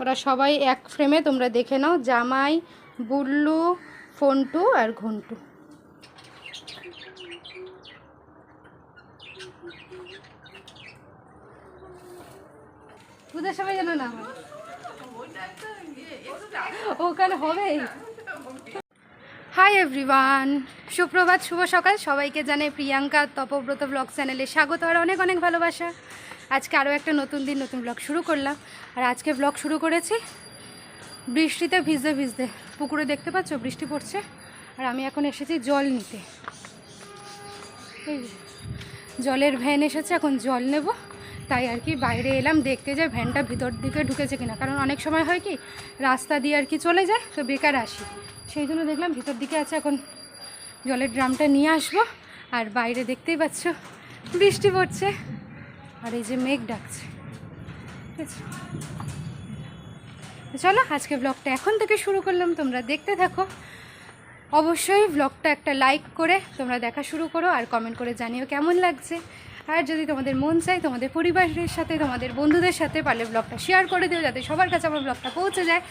ওরা সবাই এক ফ্রেমে তোমরা দেখে নাও, জামাই, বুল্লু, ফন্টু আর ঘন্টু। পূজার সবাই যেন না? ওখানে হবেই। হাই এভরিওয়ান সুপ্রভাত, শুভ সকাল। সবাইকে জানে প্রিয়াঙ্কা তপব্রত ব্লগ চ্যানেলে স্বাগত আর অনেক অনেক ভালোবাসা। আজকে আরও একটা নতুন দিন, নতুন ব্লগ শুরু করলাম। আর আজকে ব্লগ শুরু করেছি বৃষ্টিতে ভিজতে ভিজতে। পুকুরে দেখতে পাচ্ছ, বৃষ্টি পড়ছে। আর আমি এখন এসেছি জল নিতে। জলের ভ্যান এসেছে, এখন জল নেব। তাই আর কি বাইরে এলাম, দেখতে যে ভ্যানটা ভিতর দিকে ঢুকেছে কিনা। কারণ অনেক সময় হয় কি, রাস্তা দিয়ে আর কি চলে যায়, তো বেকার আসি। সেই জন্য দেখলাম ভিতর দিকে আছে এখন জলের ড্রামটা নিয়ে আসব। আর বাইরে দেখতেই পাচ্ছ, বৃষ্টি পড়ছে। আর এই যে মেঘ ডাকছে। চলো, আজকে ব্লগটা এখন থেকে শুরু করলাম। তোমরা দেখতে থাকো। অবশ্যই ব্লগটা একটা লাইক করে তোমরা দেখা শুরু করো আর কমেন্ট করে জানিও কেমন লাগছে। আর যদি তোমাদের মন চায় তোমাদের পরিবারের সাথে, তোমাদের বন্ধুদের সাথে পারলে ব্লগটা শেয়ার করে দিও যাতে সবার কাছে আমার ব্লগটা পৌঁছে যায়।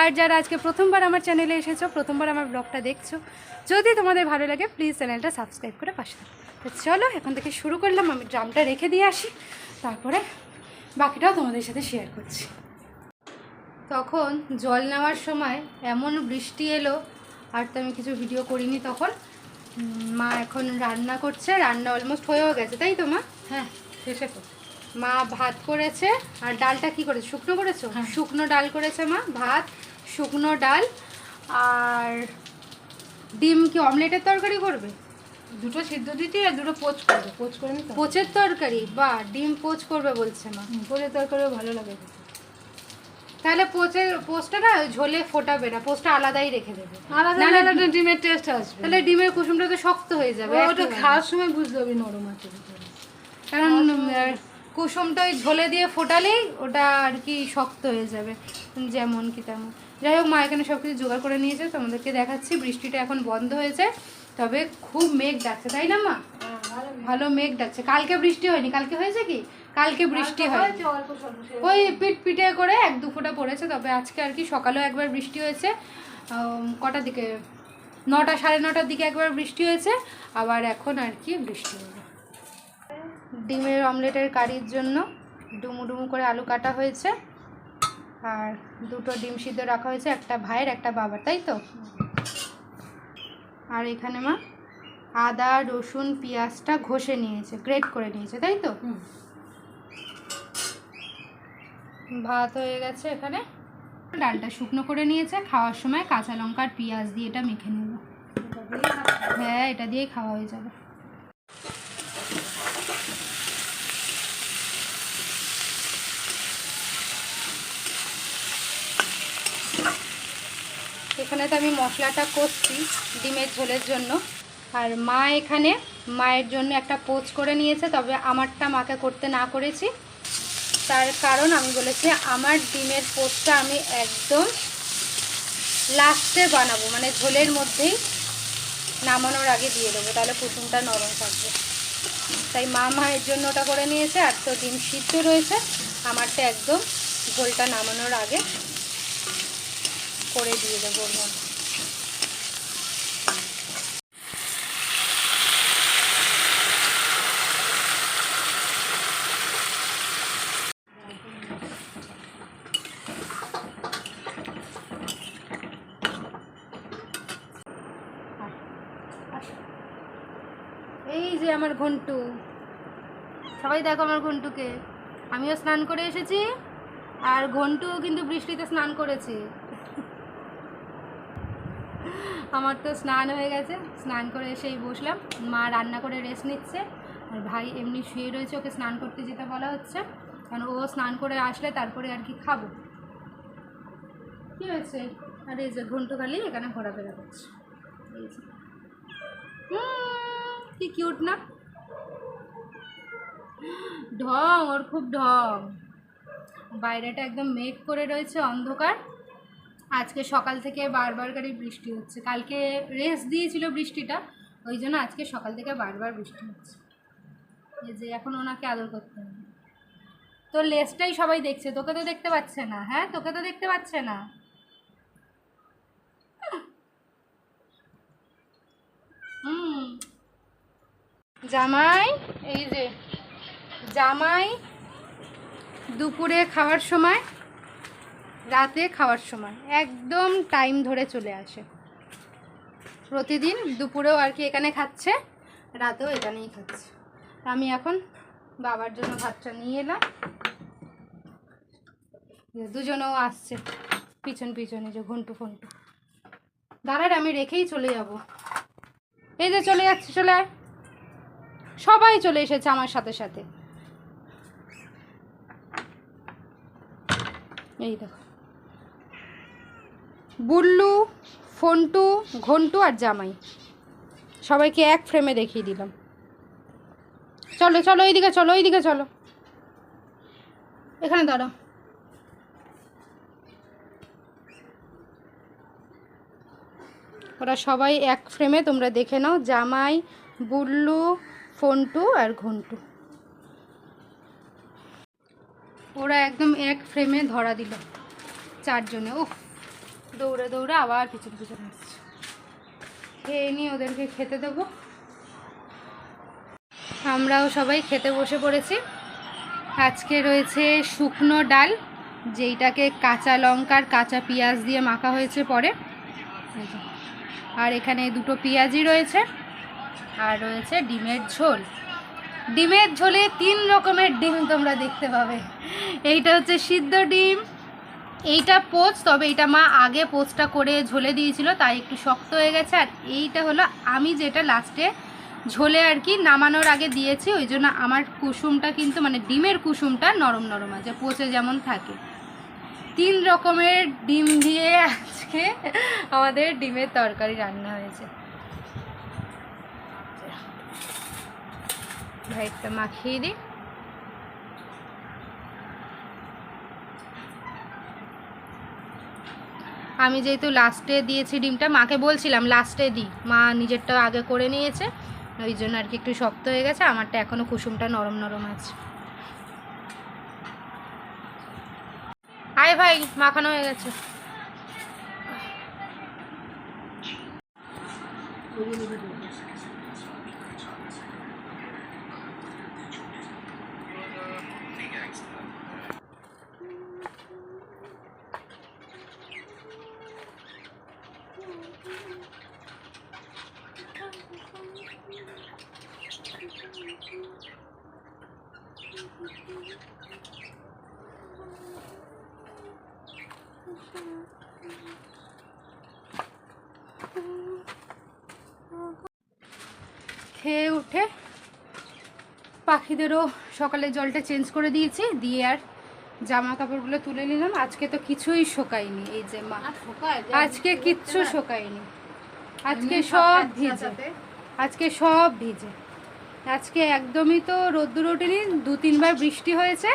আর যারা আজকে প্রথমবার আমার চ্যানেলে এসেছ, প্রথমবার আমার ব্লগটা দেখছ, যদি তোমাদের ভালো লাগে প্লিজ চ্যানেলটা সাবস্ক্রাইব করে পাশে থাকো। চলো, এখন থেকে শুরু করলাম, আমি ড্রামটা রেখে দিয়ে আসি। তারপরে বাকিটাও তোমাদের সাথে শেয়ার করছি। তখন জল নেওয়ার সময় এমন বৃষ্টি এলো, আর তো আমি কিছু ভিডিও করিনি তখন মা এখন রান্না করছে রান্না অলমোস্ট হয়েও গেছে তাই তো মা? হ্যাঁ শেষে তো। মা ভাত করেছে আর ডালটা কি করেছে? শুকনো করেছ? হ্যাঁ। শুকনো ডাল করেছে মা ভাত শুকনো ডাল আর ডিম কি অমলেটের তরকারি করবে? দুটো সিদ্ধ দিতে আর দুটো পোচ করবে পোচ করে নিতে পোচের তরকারি? বা ডিম পোচ করবে বলছে মা। পোচের তরকারিও ভালো লাগে। তাহলে পোচের পোস্টটা না ঝোলে ফোটাবে না পোস্টটা আলাদাই রেখে দেবে। আলাদা না, না, ডিমের টেস্ট আসবে। তাহলে ডিমের কুসুমটা তো শক্ত হয়ে যাবে ওটা। খাওয়ার সময় বুঝতে হবে নরম আছে কারণ কুসুমটা ওই ঝোলে দিয়ে ফোটালেই ওটা আর কি শক্ত হয়ে যাবে যেমন কি তেমন। যাই হোক মা এখানে সব কিছু জোগাড় করে নিয়েছে তোমাদেরকে দেখাচ্ছি বৃষ্টিটা এখন বন্ধ হয়েছে তবে খুব মেঘ ডাকছে তাই না মা? ভালো মেঘ ডাকছে। কালকে বৃষ্টি হয়নি? কালকে হয়েছে কি? কালকে বৃষ্টি হয় ওই পিট পিটে করে এক দু ফোঁটা পড়েছে তবে আজকে আর কি সকালেও একবার বৃষ্টি হয়েছে। কটার দিকে? নটা সাড়ে নটার দিকে একবার বৃষ্টি হয়েছে আবার এখন আর কি বৃষ্টি হবে ডিমের অমলেটের কারির জন্য ডুমু ডুমু করে আলু কাটা হয়েছে আর দুটো ডিম সিদ্ধ রাখা হয়েছে একটা ভাইয়ের একটা বাবার তাই তো? আর এখানে মা? আদা রসুন পেঁয়াজটা ঘষে নিয়েছে গ্রেট করে নিয়েছে তাই তো? ভাত হয়ে গেছে এখানে। ডালটা শুকনো করে নিয়েছে খাওয়ার সময় কাঁচা লঙ্কা আর পেঁয়াজ দিয়ে এটা মেখে নেব। হ্যাঁ এটা দিয়েই খাওয়া হয়ে যাবে। এখানে তো আমি মশলাটা করছি ডিমের ঝোলের জন্য। আর মা এখানে মায়ের জন্য একটা পোচ করে নিয়েছে, তবে আমারটা মাকে করতে না করেছি। তার কারণ আমি বলেছি, আমার ডিমের পোচটা আমি একদম লাস্টে বানাবো মানে ঝোলের মধ্যেই নামানোর আগে দিয়ে দেবো, তাহলে কুসুমটা নরম থাকবে। তাই মা মায়ের জন্য ওটা করে নিয়েছে, আর তো ডিম সিদ্ধ রয়েছে, আমারটা একদম ঝোলটা নামানোর আগে করে দিয়ে দেবো ওর মধ্যে। এই যে আমার ঘন্টু। সবাই দেখো আমার ঘন্টুকে। আমিও স্নান করে এসেছি আর ঘন্টু কিন্তু বৃষ্টিতে স্নান করেছে। আমার তো স্নান হয়ে গেছে স্নান করে এসেই বসলাম। মা রান্না করে রেস্ট নিচ্ছে আর ভাই এমনি শুয়ে রয়েছে ওকে স্নান করতে যেতে বলা হচ্ছে। কারণ ও স্নান করে আসলে তারপরে আর কি খাব। কী হয়েছে? আর এই যে ঘন্টু খালি এখানে ঘোরাফেরা করছে। এই যে। উম, কি কিউট না? ঢং, ওর খুব ঢং। বাইরেটা একদম মেঘ করে রয়েছে অন্ধকার। আজকে সকাল থেকে বারবার করে বৃষ্টি হচ্ছে। কালকে রেস্ট দিয়েছিল বৃষ্টিটা, ওই জন্য আজকে সকাল থেকে বারবার বৃষ্টি হচ্ছে। এই যে এখন ওনাকে আদর করতে হবে। তোর লেসটাই সবাই দেখছে। তোকে তো দেখতে পাচ্ছে না হ্যাঁ? তোকে তো দেখতে পাচ্ছে না হুম জামাই, এই যে জামাই দুপুরে খাওয়ার সময়, রাতে খাওয়ার সময়, একদম টাইম ধরে চলে আসে। প্রতিদিন দুপুরেও আর কি এখানে খাচ্ছে, রাতেও এখানেই খাচ্ছে। আমি এখন বাবার জন্য ভাতটা নিয়ে এলাম। দুজনেও আসছে, পিছন পিছনে যে ঘন্টু ফন্টু। দাঁড়ার আমি রেখেই চলে যাব। এই যে চলে যাচ্ছে, চলে আয়। সবাই চলে এসেছে আমার সাথে সাথে। এই দেখো। বুল্লু, ফন্টু, ঘন্টু আর জামাই। সবাইকে এক ফ্রেমে দেখিয়ে দিলাম। চলো চলো, এইদিকে চলো এইদিকে চলো। এখানে দাঁড়াও। ওরা সবাই এক ফ্রেমে তোমরা দেখে নাও। জামাই, বুল্লু ফন্টু আর ঘন্টু ওরা একদম এক ফ্রেমে ধরা দিল। চারজনে ও দৌড়ে দৌড়ে আবার পিছন পিছন আসছে খেয়ে নিয়ে ওদেরকে খেতে দেবো। আমরাও সবাই খেতে বসে পড়েছি। আজকে রয়েছে শুকনো ডাল, যেইটাকে কাঁচা লঙ্কার কাঁচা পেঁয়াজ দিয়ে মাখা হয়েছে পরে। আর এখানে দুটো পেঁয়াজি রয়েছে। আর রয়েছে ডিমের ঝোল। ডিমের ঝোলে তিন রকমের ডিম তোমরা দেখতে পাবে। এইটা হচ্ছে সিদ্ধ ডিম, এইটা পোচ তবে এটা মা আগে পোচটা করে ঝোলে দিয়েছিল, তাই একটু শক্ত হয়ে গেছে। আর এইটা হলো আমি যেটা লাস্টে ঝোলে আর কি নামানোর আগে দিয়েছি, ওই জন্য আমার কুসুমটা কিন্তু মানে ডিমের কুসুমটা নরম নরম আছে পচে যেমন থাকে। তিন রকমের ডিম দিয়ে আজকে আমাদের ডিমের তরকারি রান্না হয়েছে। ভাইটা মাখিয়ে দিই আমি যেহেতু লাস্টে দিয়েছি ডিমটা, মাকে বলছিলাম লাস্টে দিই মা নিজেরটা আগে করে নিয়েছে, ওই জন্য আর কি একটু শক্ত হয়ে গেছে, আমারটা এখনও কুসুমটা নরম নরম আছে। আয় ভাই, মাখানো হয়ে গেছে। খেয়ে উঠে পাখিদেরও সকালে জলটা চেঞ্জ করে দিয়েছি দিয়ে আর জামা কাপড়গুলো তুলে নিলাম। আজকে তো কিছুই শোকায়নি এই যে মা। আজকে কিচ্ছু শোকায়নি। আজকে সব ভিজে। আজকে সব ভিজে। আজকে একদমই তো রোদ্দুর ওঠেনি দু তিনবার বৃষ্টি হয়েছে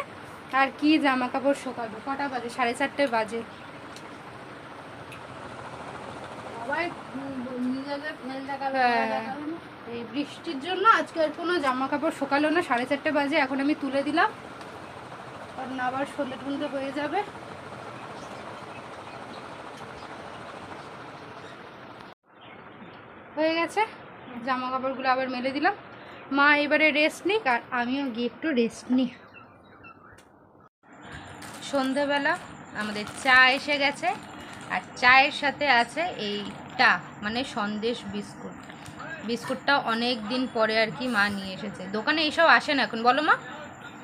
আর কি জামা কাপড় শোকাবো কটা বাজে? সাড়ে চারটে বাজে। হ্যাঁ। এই বৃষ্টির জন্য আজকে আর কোনো জামা কাপড় শোকালো না সাড়ে চারটে বাজে এখন আমি তুলে দিলাম। কারণ আবার সন্ধে টন্ধে হয়ে যাবে। হয়ে গেছে জামা কাপড়গুলো আবার মেলে দিলাম। মা এবারে রেস্ট নিক আর আমিও গিয়ে একটু রেস্ট নিই সন্ধেবেলা আমাদের চা এসে গেছে। আর চায়ের সাথে আছে এইটা মানে সন্দেশ বিস্কুট। বিস্কুটটা অনেক দিন পরে আর কি মা নিয়ে এসেছে। দোকানে এইসব আসে না এখন। বলো মা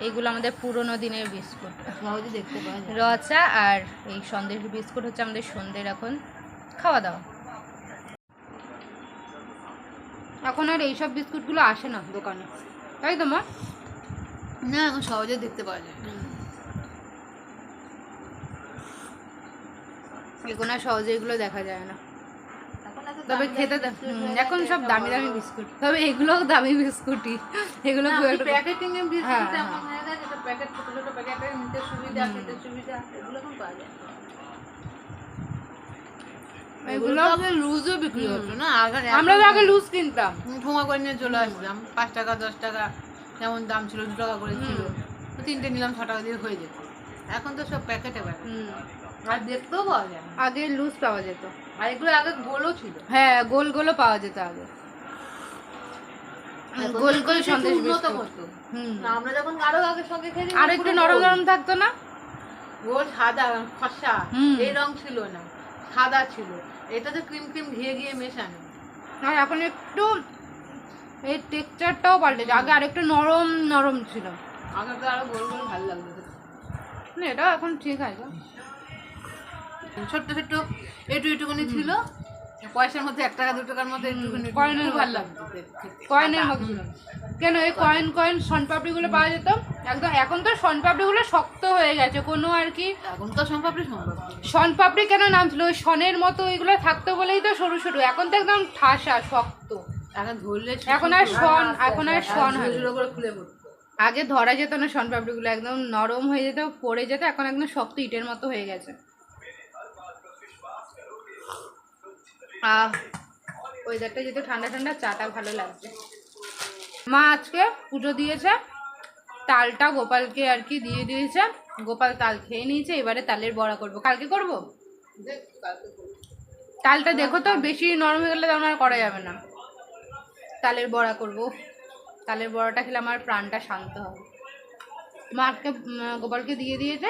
এইগুলো আমাদের পুরোনো দিনের বিস্কুট। সহজে দেখতে পাওয়া রচা আর এই সন্দেশ বিস্কুট হচ্ছে আমাদের সন্ধ্যের এখন খাওয়া দাওয়া। এখন আর এইসব বিস্কুটগুলো আসে না দোকানে। তাই তো মা? না এখন সহজে দেখতে পাওয়া যায়। এখন আর সহজে এগুলো দেখা যায় না। তবে খেতে এখন সব দামি দামি বিস্কুট। তবে এগুলোও দামি বিস্কুটই। এগুলো প্যাকেটিং এর বিস্কুট প্যাকেট ছোট ছোট প্যাকেটে নিতে সুবিধা খেতে সুবিধা এগুলো এখন পাওয়া যায়। এগুলো এগুলো- আগে লুজও বিক্রি হতো না আগে আমরা তো আগে লুজ কিনতাম। ঠোঙা করে নিয়ে চলে আসতাম পাঁচ টাকা দশ টাকা যেমন দাম ছিল দু টাকা করে ছিল। তিনটে নিলাম ছ টাকা দিয়ে হয়ে যেত। এখন তো সব প্যাকেটে প্যাকেট আর দেখতেও পাওয়া যায় আগে লুজ পাওয়া যেত। আর এগুলো আগে গোলও ছিল। হ্যাঁ গোল গোলও পাওয়া যেত আগে। গোল গোল একটু সন্দেশ বিস্কুট করতো। হুম। না, আমরা যখন আরও আগে সঙ্গে খেয়েছি আর একটু নরম নরম থাকতো না? গোল সাদা খসা। এই রং ছিল না সাদা ছিল। এটা তো ক্রিম ক্রিম ঘিয়ে ঘিয়ে মেশানো। আর এখন একটু এই টেক্সচারটাও পাল্টেছে আগে আরেকটু নরম নরম ছিল। আগে তো আরও গোল গোল ভালো লাগতো না এটাও এখন ঠিক আছে। ছোট্ট ছোট্ট একটু একটুখানি ছিল। পয়সার মধ্যে এক টাকা দু টাকার মধ্যে কয়েনের ভালো। লাগতো কয়েনের। মতো কেন এই কয়েন কয়েন শনপাপড়িগুলো পাওয়া যেত? একদম এখন তো শনপাপড়িগুলো শক্ত হয়ে গেছে কোনো আর কি। এখন তো সম্ভব শনপাপড়ি। কেন নাম ছিল ওই শনের মতো ওইগুলো থাকতো বলেই তো সরু সরু। এখন তো একদম ঠাসা শক্ত। এখন ধরলে এখন আর শন এখন আর শন না। ঝুড়ো করে খুলে আগে ধরা যেত না শনপাপড়িগুলো একদম নরম হয়ে যেত পড়ে যেত এখন একদম শক্ত ইটের মতো হয়ে গেছে। ওয়েদারটা যেহেতু ঠান্ডা ঠান্ডা চাটা ভালো লাগছে মা আজকে পুজো দিয়েছে তালটা গোপালকে আর কি দিয়ে দিয়েছে। গোপাল তাল খেয়ে নিয়েছে এবারে তালের বড়া করব। কালকে করব। তালটা দেখো তো বেশি নরম হয়ে গেলে তখন আর করা যাবে না। তালের বড়া করব। তালের বড়াটা খেলে আমার প্রাণটা শান্ত হবে। মাকে উম, গোপালকে দিয়ে দিয়েছে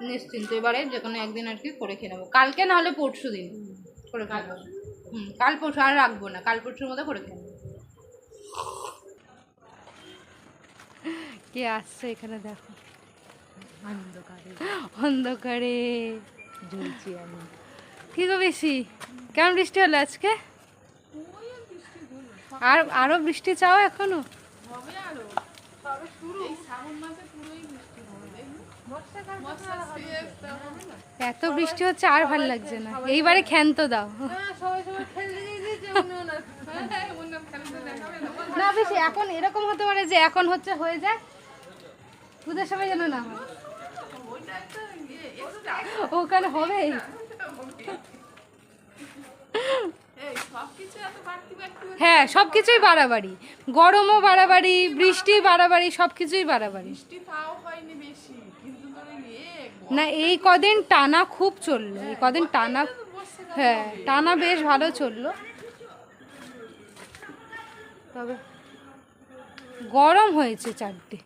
নিশ্চিন্ত। এবারে যে কোনো একদিন আর কি করে খেয়ে নেব। কালকে না হলে পরশু দিন করে খেয়ে নেব হুম কাল পরশু আর রাখব না কাল পরশুর মধ্যে করে খেয়ে কে আসছে এখানে দেখো? অন্ধকারে। অন্ধকারে। ঝুলছি আমি কি গো বেশি? কেমন বৃষ্টি হলো আজকে? আর আরও বৃষ্টি চাও এখনও? হবে আরও। তবে শুরু। এই শ্রাবণ মাসে পুরোই বৃষ্টি হবে দেখবি বর্ষাকাল এত বৃষ্টি হচ্ছে, আর ভালো লাগছে না। এইবারে ক্ষান্ত দাও। না, বেশি, এখন এরকম হতে পারে যে এখন হচ্ছে হয়ে যায়। পুজোর সময় যেন না হয়। ওখানে হবেই। হ্যাঁ সব কিছুই বাড়াবাড়ি। গরমও বাড়াবাড়ি বৃষ্টি বাড়াবাড়ি সব কিছুই বাড়াবাড়ি না এই কদিন টানা খুব চলল এই কদিন টানা হ্যাঁ টানা বেশ ভালো চলল। তবে গরম হয়েছে চারটে।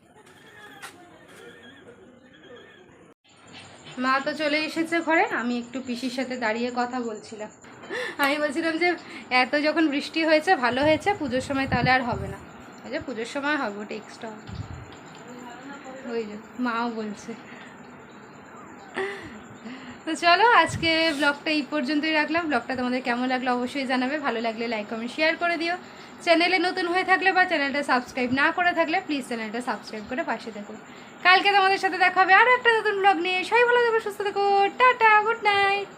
মা তো চলে এসেছে ঘরে আমি একটু পিসির সাথে দাঁড়িয়ে কথা বলছিলাম। আমি বলছিলাম যে, এত যখন বৃষ্টি হয়েছে, ভালো হয়েছে, পুজোর সময় তাহলে আর হবে না। ওই যে পুজোর সময় হবে ওটা এক্সট্রা ওই যে, মাও বলছে। তো চলো, আজকে ব্লগটা এই পর্যন্তই রাখলাম। ব্লগটা তোমাদের কেমন লাগল অবশ্যই জানাবে। ভালো লাগলে লাইক কমেন্ট শেয়ার করে দিও। চ্যানেলে নতুন হয়ে থাকলে বা চ্যানেলটা সাবস্ক্রাইব না করে থাকলে প্লিজ চ্যানেলটা সাবস্ক্রাইব করে পাশে দেখো কালকে তোমাদের সাথে দেখা হবে আরও একটা নতুন ব্লগ নিয়ে। সবাই ভালো থেকো, সুস্থ থেকো। Tata good night